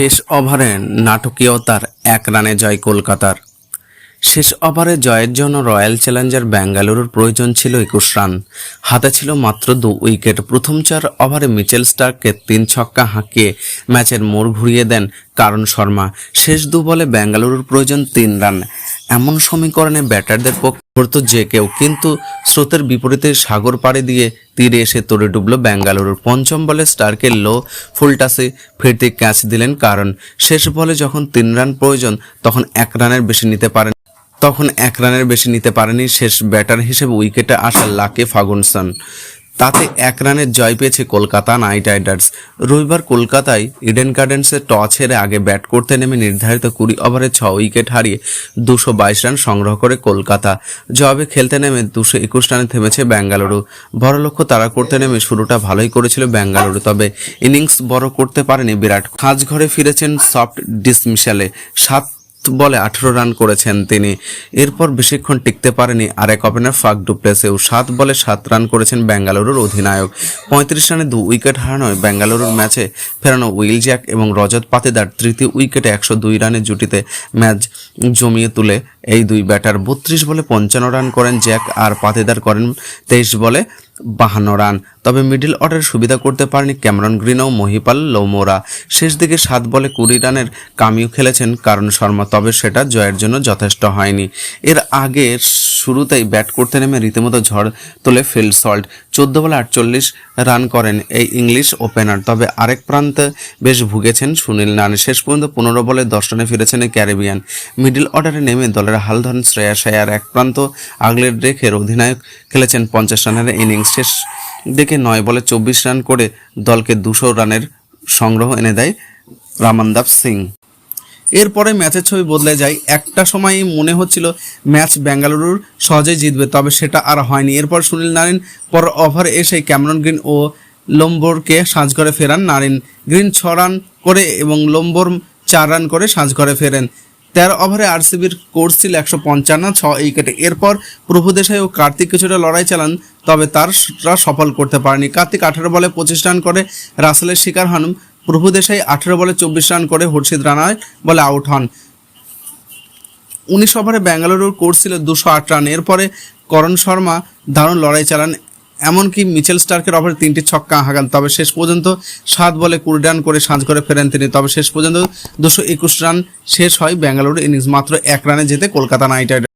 শেষ ওভারে নাটকীয়তার এক রানে জয় কলকাতার। শেষ ওভারে জয়ের জন্য রয়্যাল চ্যালেঞ্জার ব্যাঙ্গালুরুর প্রয়োজন ছিল একুশ রান। হাতে ছিল মাত্র দু উইকেট। প্রথম চার ওভারে মিচেল স্টার্ককে তিন ছক্কা হাঁকিয়ে ম্যাচের মোড় ঘুরিয়ে দেন কারণ শর্মা। শেষ দু বলে ব্যাঙ্গালুরুর প্রয়োজন তিন রান। এমন সমীকরণে ব্যাটারদের পক্ষে যে কেউ কিন্তু স্রোতের বিপরীতে সাগর পাড়ে দিয়ে তীরে এসে তরে ডুবল ব্যাঙ্গালুরুর পঞ্চম বলে স্টার্কের লো ফুলটাসে ফিরতে ক্যাচ দিলেন কারণ শেষ বলে যখন তিন রান প্রয়োজন তখন এক রানের বেশি নিতে পারেন তখন এক রানের বেশি নিতে পারেনি শেষ ব্যাটার হিসেবে উইকেটে আসা লাকে ফাগুনসন। তাতে এক রানের জয় পেয়েছে কলকাতা নাইট রাইডার্স। রবিবার কলকাতায় ইডেন গার্ডেন্সে টস হেরে আগে ব্যাট করতে নেমে নির্ধারিত কুড়ি ওভারে ছ উইকেট হারিয়ে দুশো বাইশ রান সংগ্রহ করে কলকাতা। জবাবে খেলতে নেমে দুশো একুশ রানে থেমেছে বেঙ্গালুরু বড় লক্ষ্য তারা করতে নেমে শুরুটা ভালোই করেছিল বেঙ্গালুরু তবে ইনিংস বড় করতে পারেনি বিরাট। খাঁজ ঘরে ফিরেছেন সফট ডিসমিশালে। সাত বলে আঠেরো রান করেছেন তিনি। এরপর বেশিক্ষণ টিকতে পারেনি আরেক ওপেনার ফাক ডুপ্লেসেও। সাত বলে সাত রান করেছেন বেঙ্গালুরুর অধিনায়ক। পঁয়ত্রিশ রানে দু উইকেট হারানোয় বেঙ্গালুরুর ম্যাচে ফেরানো উইল জ্যাক এবং রজত পাতেদার তৃতীয় উইকেটে একশো দুই রানের জুটিতে ম্যাচ জমিয়ে তুলে এই দুই ব্যাটার। বত্রিশ বলে পঞ্চান্ন রান করেন জ্যাক আর পাতেদার করেন তেইশ বলে বাহান্ন রান। তবে মিডিল অর্ডার সুবিধা করতে পারেনি ক্যামেরন গ্রিন ও মহিপাল লোমোরা। শেষ দিকে সাত বলে কুড়ি রানের কামিও খেলেছেন কারণ শর্মা, তবে সেটা জয়ের জন্য যথেষ্ট হয়নি। এর আগে শুরুতেই ব্যাট করতে নেমে রীতিমতো ঝড় তোলে ফিল্ড সল্ট। চোদ্দ বলে আটচল্লিশ রান করেন এই ইংলিশ ওপেনার। তবে আরেক প্রান্তে বেশ ভুগেছেন সুনীল নারায়ণ শেষ পর্যন্ত পনেরো বলে দশ রানে ফিরেছেন ক্যারিবিয়ান। মিডল অর্ডারে নেমে দলের হাল ধরেন শ্রেয়া শায়ার এক প্রান্ত আগলে রেখে অধিনায়ক খেলেছেন পঞ্চাশ রানের ইনিংস। শেষ দিকে নয় বলে চব্বিশ রান করে দলকে দুশো রানের সংগ্রহ এনে দেয় রামানদাব সিং। এরপরে ম্যাচের ছবি বদলে যায়। একটা সময় মনে হচ্ছিল ম্যাচ বেঙ্গালুরুর সহজেই জিতবে, তবে সেটা আর হয়নি। এরপর সুনীল নারিন পর ওভারে এসে ক্যামেরন গ্রিন ও লম্বোরকে সাজঘরে ফেরান নারিন। গ্রিন ছ রান করে এবং লম্বোর চার রান করে সাজঘরে ফেরেন। তেরো ওভারে আরসিবির কোর্স ছিল একশো পঞ্চান্ন, ছ উইকেটে। এরপর প্রভু দেশাই ও কার্তিক কিছুটা লড়াই চালান, তবে তার সফল করতে পারেনি। কার্তিক আঠারো বলে পঁচিশ রান করে রাসেলের শিকার হন প্রভু দেশাই আঠেরো বলে চব্বিশ রান করে হর্ষিত রানায় বলে আউট হন। উনিশ ওভারে বেঙ্গালুরুর কোর্স ছিল দুশো আট রান। এরপরে করণ শর্মা দারুণ লড়াই চালান, এমনকি মিচেল স্টার্কের ওভারে তিনটি ছক্কা হাঁকান তবে শেষ পর্যন্ত সাত বলে কুড়ি রান করে সাঁঝ করে ফেরেন তিনি। তবে শেষ পর্যন্ত দুশো একুশ রান শেষ হয় বেঙ্গালুরু ইনিংস। মাত্র এক রানে যেতে কলকাতা নাইট রাইডার্স।